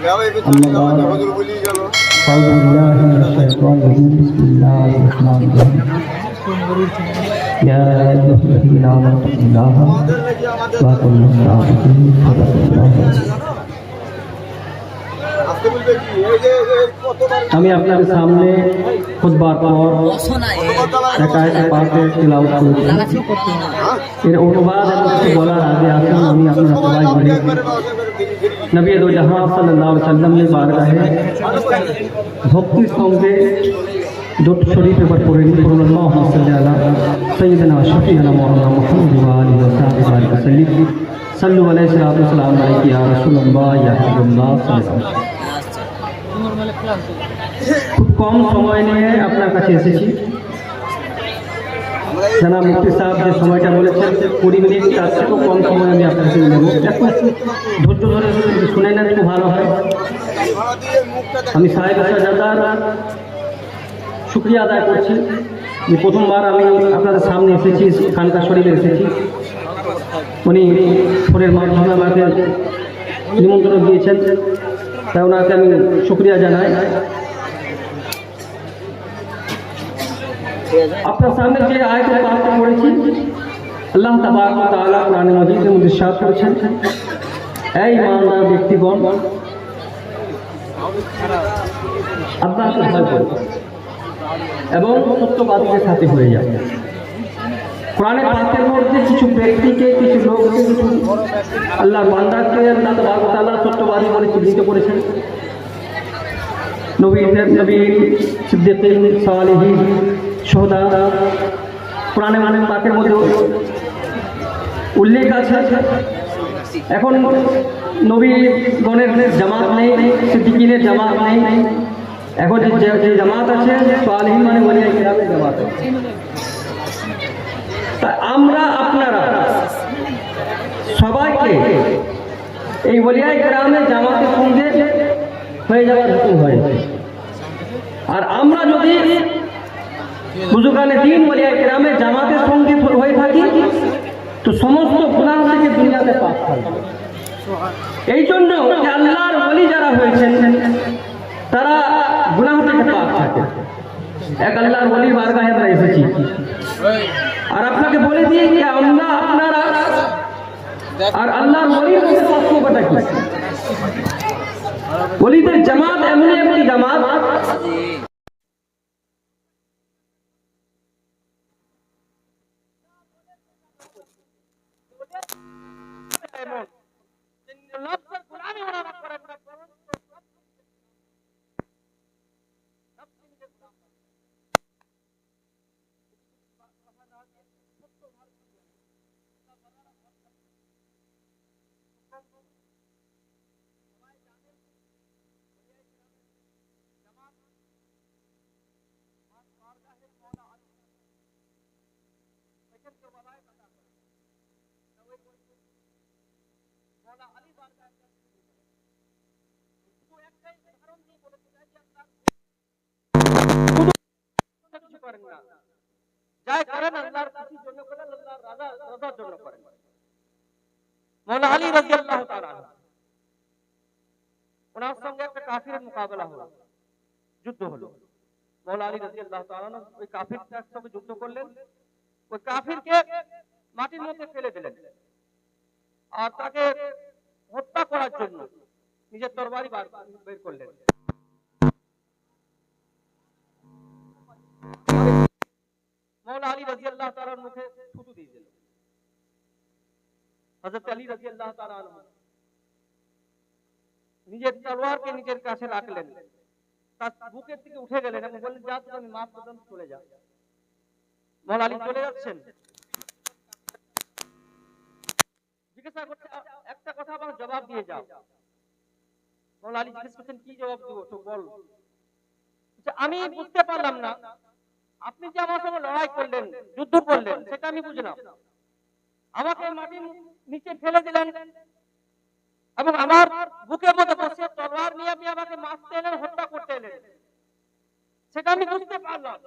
يا أيها الذين آمنوا اتقوا الله وأطيعوا الصالحين صدق الله আমি আপনাদের সামনে খুতবার পর একায়তে পাকে তেলাওয়াত করেছি এর অনুবাদ এবং কিছু বলার আগে আসুন আমি আপনারা সবাই বলি নবী দো জাহান সাল্লাল্লাহু আলাইহি সাল্লামের বারগাহে ভক্তির সঙ্গে দুটো শরীফ এবার পড়ে নিন করুন আল্লাহুম্মা সাল্লি আলা সাইয়্যিদিনা শাফিঈনা মাওলানা মুহাম্মদ ওয়া আলিহি ওয়া সাহবিহি ওয়া সাল্লিম সাল্লু আলাইহি সাল্লাতু ওয়া সালামু আলাইকা ইয়া রাসূলুল্লাহ ইয়া হাবিবাল্লাহ সাল্লাল্লাহু আলাইহি ওয়া খুব কম সময় নিয়ে আপনার কাছে এসেছি জানা মুক্তি সাহেব যে সময়টা বলেছেন কুড়ি মিনিট, তার থেকেও কম সময় আমি আপনার কাছে নেব। ধৈর্য ধরে শুনে নেন, খুব ভালো হয়। আমি সাহেব সাজাদার শুক্রিয়া আদায় করছি। যে প্রথমবার আমি আপনাদের সামনে এসেছি, খানকা শরীফে এসেছি। উনি ফোনের মাধ্যমে আমাকে নিমন্ত্রণ দিয়েছেন। তাই ওনাকে আমি শুক্রিয়া জানাই। আপনার সামনে যে আয়াত পাঠ করেছি আল্লাহ তাবারক ওয়া তাআলা কোরআনে মাজিদের মধ্যে ইরশাদ করেছেন এই ইমানদার ব্যক্তিগণ আল্লাহকে ভয় করো এবং সত্যবাদীদের সাথে হয়ে যাবে কোরআনের পাঠের মধ্যে কিছু ব্যক্তিকে কিছু লোককে কিছু আল্লাহর বান্দাকে আল্লাহ তাবারক ওয়া তাআলা সত্যবাদী বলে চিহ্নিত করেছেন নবীদের নবী সিদ্দিকিন সালেহিন সোহদা কোরআনে মানে পাকের মধ্যে উল্লেখ আছে। এখন নবী গণের জামাত নেই সিদ্দিকিনের জামাত নেই। এখন যে জামাত আছে সালেহিন মানে বলি জামাত। তা আমরা, আপনারা সবাইকে এই বলিয়াই গ্রামে জামাতের সঙ্গে হয়ে যাওয়ার হুকুম হয়েছে আর আমরা যদি বুজুগানে দিন বলিয়া গ্রামে জামাতের সঙ্গে হয়ে থাকি, তো সমস্ত গুণাহ থেকে দুনিয়াতে পাপ এই জন্য আল্লাহর বলি যারা হয়েছেন, তারা গুনাহ থেকে পাপ থাকে। এক আল্লাহর বলি বারগাহে আমরা এসেছি। আর আপনাকে বলে দিই যে আমরা আপনারা, আর আল্লাহর বলির মধ্যে পার্থক্যটা কি? ওলিদের জামাত এমন একটি জামাত। এমন নফসের গোলামি ওরা করে Thank you. কিছু করেন না যাই করেন আল্লাহর খুশির জন্য করেন আল্লাহর রাজা রাজার জন্য করেন মৌলা আলী রাদিয়াল্লাহু তাআলা আনহু। ওনার সঙ্গে একটা কাফিরের মোকাবেলা হলো যুদ্ধ হলো মৌলা আলী রাদিয়াল্লাহু তাআলা আনহু ওই কাফিরটার সঙ্গে যুদ্ধ করলেন ওই কাফিরকে মাটির মধ্যে ফেলে দিলেন আর তাকে হত্যা করার জন্য নিজের তরবারি বার করলেন। মৌলা নিজের কাছে তার উঠে গেলেন আলী চলে যাচ্ছেন। জিজ্ঞাসা করছে "আ- একটা কথা আমার জবাব দিয়ে যাও। মৌলা আলী, জিজ্ঞেস করছেন, কি জবাব দিব তো বল। আমি বুঝতে পারলাম না। আপনি যে আমার সঙ্গে লড়াই করলেন, যুদ্ধ করলেন, সেটা আমি বুঝলাম আমাকে মাটির নিচে ফেলে দিলেন এবং আমার বুকের মধ্যে বসে তলোয়ার নিয়ে আপনি আমাকে মারতে এলেন, হত্যা করতে এলেন। সেটা আমি বুঝতে পারলাম।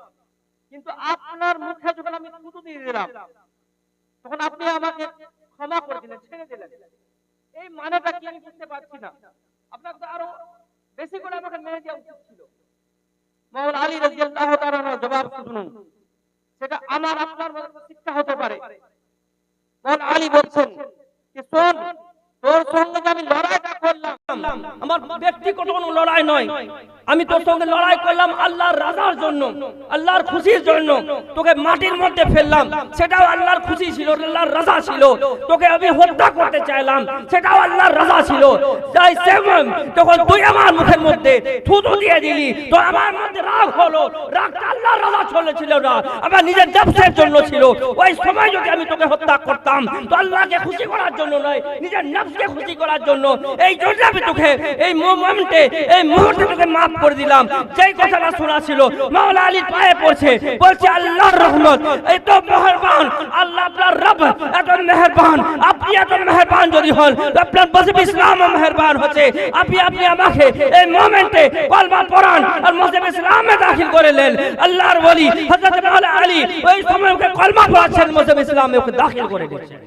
কিন্তু আপনার মুখে যখন আমি থুতু দিয়ে দিলাম, তখন আপনি আমাকে ক্ষমা করে দিলেন ছেড়ে দিলেন এই মানেটা কি আমি বুঝতে পারছি না। আপনাকে তো আরও বেশি করে আমাকে মেনে দেওয়া উচিত ছিল। মৌলা আলী রাদিয়াল্লাহু তাআলার জবাব শুনুন। সেটা আমার, আপনার শিক্ষা হতে পারে। মৌলা আলী বলছেন যে, শোন, তোর সঙ্গে আমি লড়াইটা করলাম, আমার ব্যক্তিগত কোনো লড়াই নয়। আমি তোর সঙ্গে লড়াই করলাম আল্লাহর রাজার জন্য আল্লাহর খুশির জন্য। তোকে মাটির মধ্যে ফেললাম। সেটাও আল্লাহর খুশি ছিল আল্লাহর রাজা ছিল। তোকে আমি হত্যা করতে চাইলাম। সেটাও আল্লাহর রাজা ছিল। তাই সেমন তখন তুই আমার মুখের মধ্যে থুতু দিয়ে দিলি তো আমার মধ্যে রাগ হলো। রাগটা আল্লাহর রাজা চলেছিল না। আমার নিজের ব্যবসার জন্য ছিল। ওই সময় যদি আমি তোকে হত্যা করতাম, তো আল্লাহকে খুশি করার জন্য নয়, নিজের নফসকে খুশি করার জন্য। এই জন্য আমি তোকে এই মোমেন্টে এই মুহূর্তে তোকে মাফ করে দিলাম। যেই কথাটা শোনা ছিল, মাওলা আলীর পায়ে পড়ছে। বলছে, আল্লাহর রহমত এত মেহেরবান। আল্লাহ আপনার রব, এত মেহেরবান। আপনি এত মেহেরবান যদি হন, তো আপনার মসজিদ ইসলাম মেহেরবান হচ্ছে। আপনি আপনি আমাকে এই মোমেন্টে কলমা পড়ান আর মসজিদ ইসলামে দাখিল করেলেন। আল্লাহর ওলি হযরত মাওলানা আলী ওই সময় ওকে কলমা পড়াচ্ছেন মুসলিম ইসলামে, ওকে দাখিল করে দিচ্ছেন।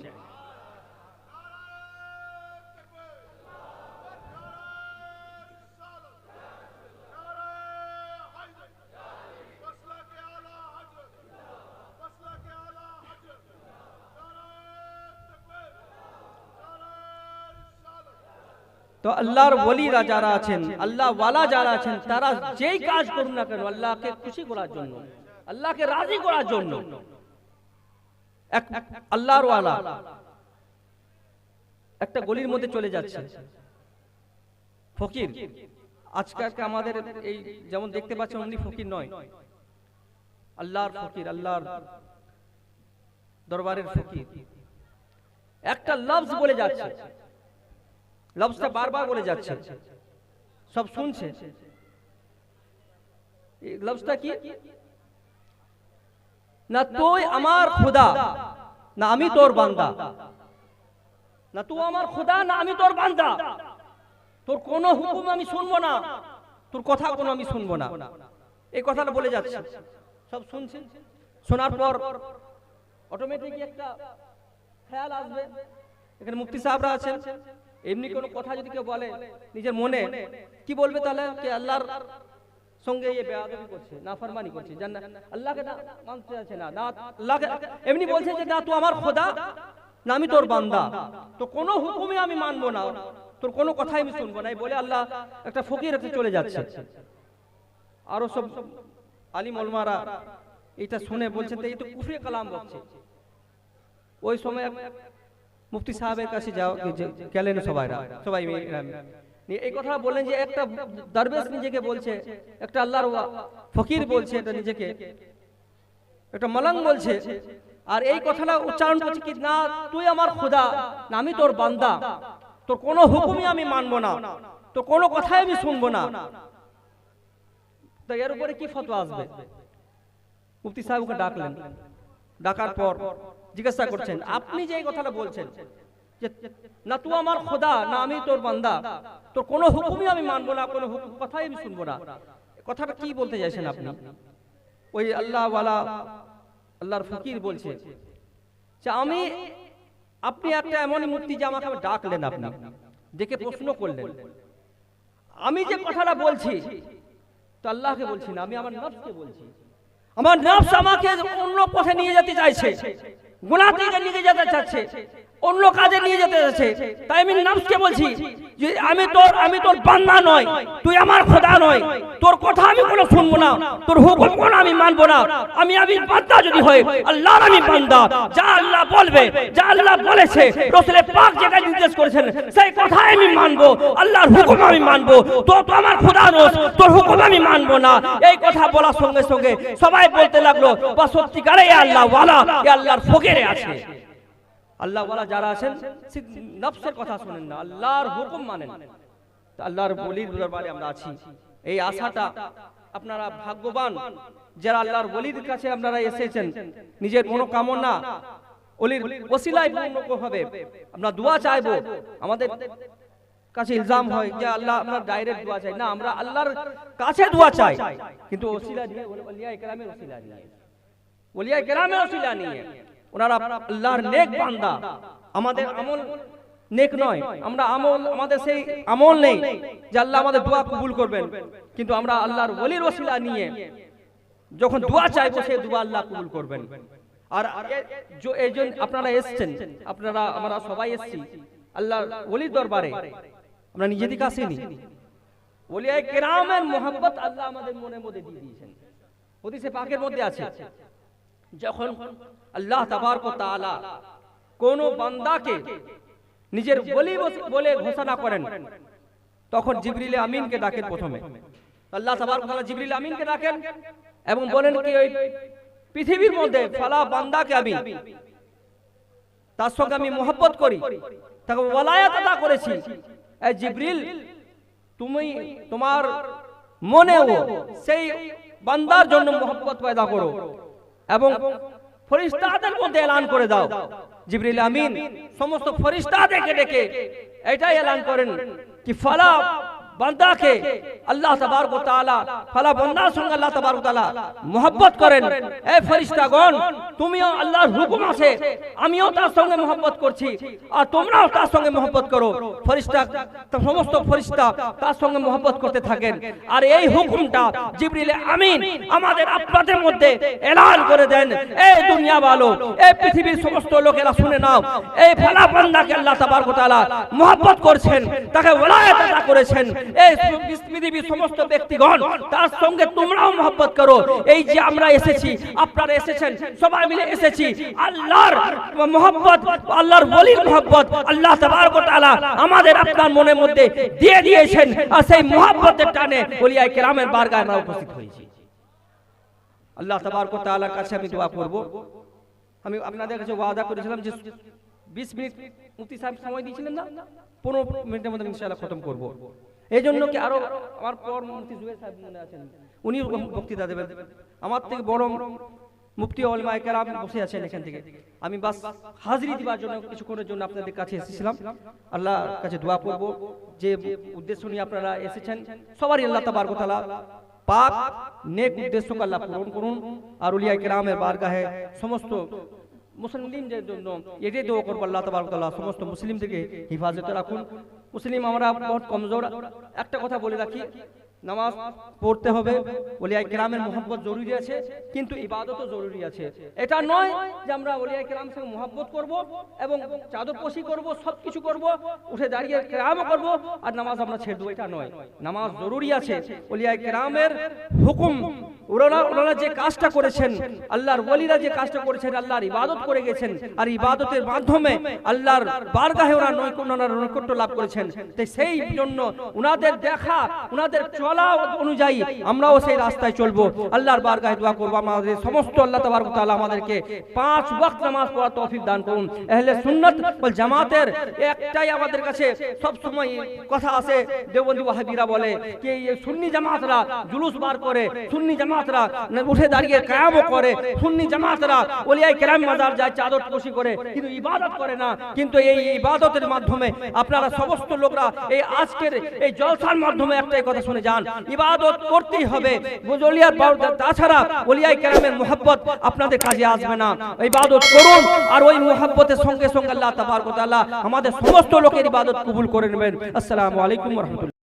তো আল্লাহর ওলিরা যারা আছেন, আল্লাহ ওয়ালা যারা আছেন, তারা যেই কাজ করুন না কেন, আল্লাহকে খুশি করার জন্য, আল্লাহকে রাজি করার জন্য। আল্লাহর ওয়ালা। একটা গলির মধ্যে চলে যাচ্ছে। ফকির, আজকালকে আমাদের এই যেমন দেখতে পাচ্ছেন, অমনি ফকির নয়। আল্লাহর ফকির, আল্লাহর দরবারের ফকির। একটা লফজ বলে যাচ্ছে। লফজটা বারবার বলে যাচ্ছে। সব শুনছে। লফজটা কি? না তুই আমার খোদা না আমি তোর বান্দা। না তুই আমার খোদা না আমি তোর বান্দা। তোর কোনো হুকুম আমি শুনব না। তোর কথা কোনো আমি শুনব না। এই কথাটা বলে যাচ্ছে। সব শুনছে। শোনার পর অটোমেটিক একটা খেয়াল আসবে। এখানে মুফতি সাহেবরা আছেন। এমনি কোনো কথা যদি কেউ বলে নিজের মনে কি বলবে তাহলে? যে আল্লাহর সঙ্গে ये বেয়াদবি করছে নাফরমানি করছে জান আল্লাহকে না মানতে আছে না। না আল্লাহকে এমনি বলছে যে না তুই আমার খোদা না আমি তোর বান্দা। তো কোনো হুকুমে আমি মানবো না। তোর কোনো কথাই আমি শুনব না। বলে আল্লাহ একটা ফকির রেখে চলে যাচ্ছে। আরও সব আলিম ওলমারা এটা শুনে বলছে তো এই তো কুফরি কালাম বলছে ওই সময় মুফতি সাহেবের কাছে যাও গেলেন সবাইরা, সবাই এই কথা বললেন যে একটা দরবেশ নিজেকে বলছে, একটা আল্লাহর ফকির বলছে এটা নিজেকে। একটা মলং বলছে, আর এই কথাটা উচ্চারণ করছে কি, না, তুই আমার খোদা, না, আমি তোর বান্দা। তোর কোনো হুকুমই আমি মানব না। তোর কোনো কথাই আমি শুনব না। তো এর উপরে কি ফতোয়া আসবে? মুফতি সাহেবকে ডাকলেন। ডাকার পর জিজ্ঞাসা করছেন আপনি যে কথাটা বলছেন যে না তুই আমার খোদা না আমি তোর বান্দা তোর কোনো হুকুমই আমি মানবো না কোনো কথাই আমি শুনব না। কথাটা কি বলতে চাইছেন আপনি? ওই আল্লাহওয়ালা আল্লাহর ফকির বলছে যে আমি আপনি একটা এমনই মূর্তি যে আমাকে ডাকলেন আপনি দেখে প্রশ্ন করলেন। আমি যে কথাটা বলছি তো আল্লাহকে বলছি না আমি আমার নফসকে বলছি। আমার নফস আমাকে অন্য পথে নিয়ে যেতে চাইছে। গুনাহ থেকে নিজে যেতে চাচ্ছে। অন্য কাজে নিয়ে যেতে যাচ্ছে তাই আমি নফসকে বলছি যে আমি তোর আমি তোর বান্দা নয়, তুই আমার খোদা নয়, তোর কথা আমি কোনো শুনব না, তোর হুকুম কোনো আমি মানবো না, আমি আমি বান্দা যদি হয়, আল্লাহর আমি বান্দা, যা আল্লাহ বলবে, যা আল্লাহ বলেছে, রসুলের পাক যেটা নির্দেশ করেছেন, সেই কথাই আমি মানবো, আল্লাহর হুকুম আমি মানবো তো তো আমার খোদা রোজ তোর হুকুম আমি মানবো না। এই কথা বলার সঙ্গে সঙ্গে সবাই বলতে লাগল, বা সত্যিকারে আল্লাহ ওয়ালা, এ আল্লাহর ফকিরে আছে। আল্লাহ ওয়ালা যারা আছেন নফসের কথা শুনেন না, আল্লাহর হুকুম মানেন। আল্লাহর বলির দরবারে আমরা আছি। এই আশাটা আপনারা ভাগ্যবান, যারা আল্লাহর বলির কাছে আপনারা এসেছেন, নিজের কোনো কামনা অলির ওসিলায় পূর্ণ হবে। আমরা দোয়া চাইব, আমাদের কাছে ইলজাম হয় যে আল্লাহ আমরা ডাইরেক্ট দোয়া চাই। না, আমরা আল্লাহর কাছে দোয়া চাই, কিন্তু ওসিলা দিয়ে ওলিয়া ইকরামের ওসিলা দিয়ে ওলিয়া কেরামের ওসিলা নিয়ে। ওনারা আল্লাহর নেক বান্দা। আমাদের আমল নেক নয়, আমরা আমল, আমাদের সেই আমল নেই যে আল্লাহ আমাদের দোয়া কবুল করবেন। কিন্তু আমরা আল্লাহর ওলির ওসিলা নিয়ে যখন দোয়া চাইব, সেই দোয়া আল্লাহ কবুল করবেন। আর এই জন্য আপনারা এসছেন, আপনারা, আমরা সবাই এসছি আল্লাহর ওলির দরবারে। আমরা নিজে থেকে আসিনি। ওলিয়ায় কেরামের মোহাম্মত আল্লাহ আমাদের মনের মধ্যে দিয়ে দিয়েছেন। হদিসে পাকের মধ্যে আছে। যখন আল্লাহ তাবারক ওয়া কোন বান্দাকে নিজের বলি বলে ঘোষণা করেন, তখন জিবরিলে আমিনকে ডাকেন প্রথমে। আল্লাহ তাবারক ওয়া তাআলা জিবরিল আমিনকে ডাকেন এবং বলেন কি, ওই পৃথিবীর মধ্যে ফালা বান্দাকে আমি তার সঙ্গে আমি মোহব্বত করি, তাকে ওয়ালায়াত আদা করেছি। এই জিবরিল, তুমি তোমার মনেও সেই বান্দার জন্য মোহব্বত পয়দা করো। এবং ফরিস্তাদের মধ্যে এলান করে দাও। জিবরিল আমিন সমস্ত ফরিস্তাদেরকে ডেকে এটাই এলান করেন কি ফালা বান্দাকে আল্লাহ তাবারক ওয়া তাআলা, ফালা বান্দার সঙ্গে আল্লাহ তাবারক ওয়া তাআলা মোহব্বত করেন। এই ফেরেশতাগণ, তুমিও আল্লাহর হুকুম আছে, আমিও তার সঙ্গে মোহব্বত করছি, আর তোমরাও তার সঙ্গে মোহব্বত করো। ফেরেশতা, সমস্ত ফেরেশতা তার সঙ্গে মোহব্বত করতে থাকেন। আর এই হুকুমটা জিবরিল আমিন আমাদের আপনাদের মধ্যে এলান করে দেন। এই দুনিয়া ভালো এই পৃথিবীর সমস্ত লোকেরা শুনে নাও। এই ফালা বান্দাকে আল্লাহ তাবারক ওয়া তাআলা মোহব্বত করছেন, তাকে ওলায়াত আতা করেছেন। এই পৃথিবীর সমস্ত ব্যক্তিগণ, তার সঙ্গে তোমরাও মোহব্বত করো। এই যে আমরা এসেছি, আপনারা এসেছেন, সবাই মিলে এসেছি। আল্লাহর মোহব্বত, আল্লাহর ওলির মোহব্বত, আল্লাহ তাবারক তাআলা আমাদের আপনার মনের মধ্যে দিয়ে দিয়েছেন। আর সেই মোহব্বতের টানে ওলিয়ায়ে কেরামের বারগায় আমরা উপস্থিত হয়েছি। আল্লাহ তাবারক তাআলার কাছে আমি দোয়া করব। আমি আপনাদের কাছে ওয়াদা করেছিলাম যে 20 মিনিট মুফতি সাহেব সময় দিয়েছিলেন না? 15 মিনিটের মধ্যে ইনশাআল্লাহ খতম করব। এই জন্য কি আরও আমার পর মুফতি জুয়েল সাহেব মনে আছেন? উনি বক্তৃতা দেবেন। আমার থেকে বড় মুফতি ওলামায়ে কেরাম বসে আছেন এখান থেকে। আমি বাস হাজিরি দিবার জন্য কিছুক্ষণের জন্য আপনাদের কাছে এসেছিলাম। আল্লাহর কাছে দোয়া করব। যে উদ্দেশ্য নিয়ে আপনারা এসেছেন সবারই আল্লাহ তাবারক ওয়া তাআলা পাক নেক উদ্দেশ্যকে আল্লাহ পূরণ করুন। আর উলিয়া কেরামের বারগাহে সমস্ত মুসলিমদের জন্য এটাই দোয়া করব আল্লাহ তাবারক তাআলা সমস্ত মুসলিমদেরকে হেফাজতে রাখুন। মুসলিম আমরা বহুত কমজোর। একটা কথা বলে রাখি নামাজ পড়তে হবে। ওলিয়া কেরামের মোহাম্মত জরুরি আছে, কিন্তু ইবাদতও জরুরি আছে। এটা নয় যে আমরা ওলিয়া কেরাম সঙ্গে মোহাব্বত করব এবং চাদর পশি করব সব কিছু করব, উঠে দাঁড়িয়ে কেরামও করব আর নামাজ আমরা ছেড়ে দেবো। এটা নয়। নামাজ জরুরি আছে। ওলিয়া কেরামের হুকুম ওনারা ওনারা যে কাজটা করেছেন, আল্লাহর ওলিরা যে কাজটা করেছেন, আল্লাহর ইবাদত করে গেছেন আর ইবাদতের মাধ্যমে আল্লাহর বারগাহে ওনারা নৈক ওনারা নৈকট্য লাভ করেছেন। সেই জন্য ওনাদের দেখা, ওনাদের চলা অনুযায়ী আমরাও সেই রাস্তায় চলবো। আল্লাহর বারগাহে দোয়া করব। আমাদের সমস্ত আল্লাহ তাবারক তাআলা আমাদেরকে পাঁচ ওয়াক্ত নামাজ পড়ার তৌফিক দান করুন। আহলে সুন্নাত ওয়াল জামাতের একটাই আমাদের কাছে সব সময় কথা আছে। দেওবন্দি ওয়াহাবিরা বলে যে এই সুন্নি জামাতরা জুলুস বার করে, সুন্নি জামাতরা উঠে দাঁড়িয়ে কায়ামও করে, সুন্নি জামাতরা ওলিয়াই কেরাম মাজার যায় চাদর কষি করে, কিন্তু ইবাদত করে না। কিন্তু এই ইবাদতের মাধ্যমে আপনারা সমস্ত লোকরা এই আজকের এই জলসার মাধ্যমে একটাই কথা শুনে যান। ইবাদত করতেই হবে। পাও- তাছাড়া ওলিয়াই কেরামের মোহাব্বত আপনাদের কাজে আসবে না। ইবাদত করুন আর ওই মোহাব্বতের সঙ্গে সঙ্গে আল্লাহ তাবারক তাআলা আমাদের সমস্ত লোকের ইবাদত কবুল করে নেবেন। আসসালামু আলাইকুম ওয়া